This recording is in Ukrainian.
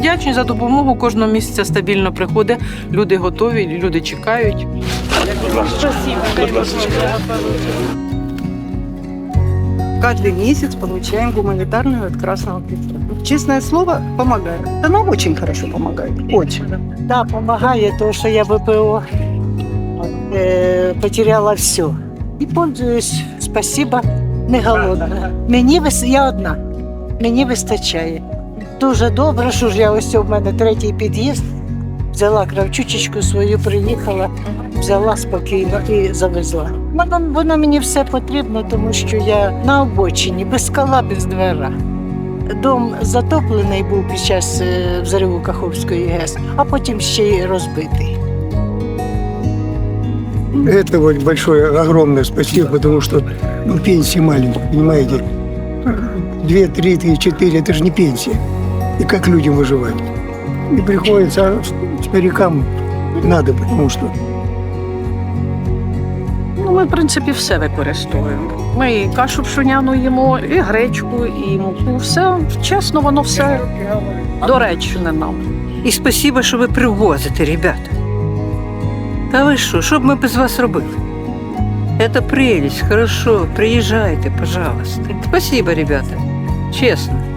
вдячні за допомогу. Кожного місяця стабільно приходить. Люди готові, люди чекають. Каждый месяц получаем гуманитарную от Красного Креста. Честное слово, помогает. Она очень хорошо помогает. Очень. Да, помогает, то, что я ВПО э, потеряла все. І пользуюсь, спасибо, не голодна. Мені вис... я одна, мені вистачає. Дуже добре, що ж я ось у мене третій під'їзд. Взяла кравчучечку свою, приїхала, взяла спокійно і завезла. Воно, воно мені все потрібно, тому що я на обочині, без скала, без двера. Дом затоплений був під час е, взриву Каховської ГЕС, а потім ще й розбитий. Это вот большое, огромное спасибо, потому что ну, пенсии маленькие, понимаете? Две, три, три, четыре, это же не пенсия. И как людям выживать? И приходится старикам надо, потому что Ну, ми, в принципі, все використовуємо. Ми і кашу пшоняну їмо, і гречку, і муку. Все чесно, воно все доречне нам. І спасибо, що ви привозите, ребята. Та ви що, що б ми без вас робили? Это прелесть, хорошо, приезжайте, пожалуйста. Спасибо, ребята. Честно.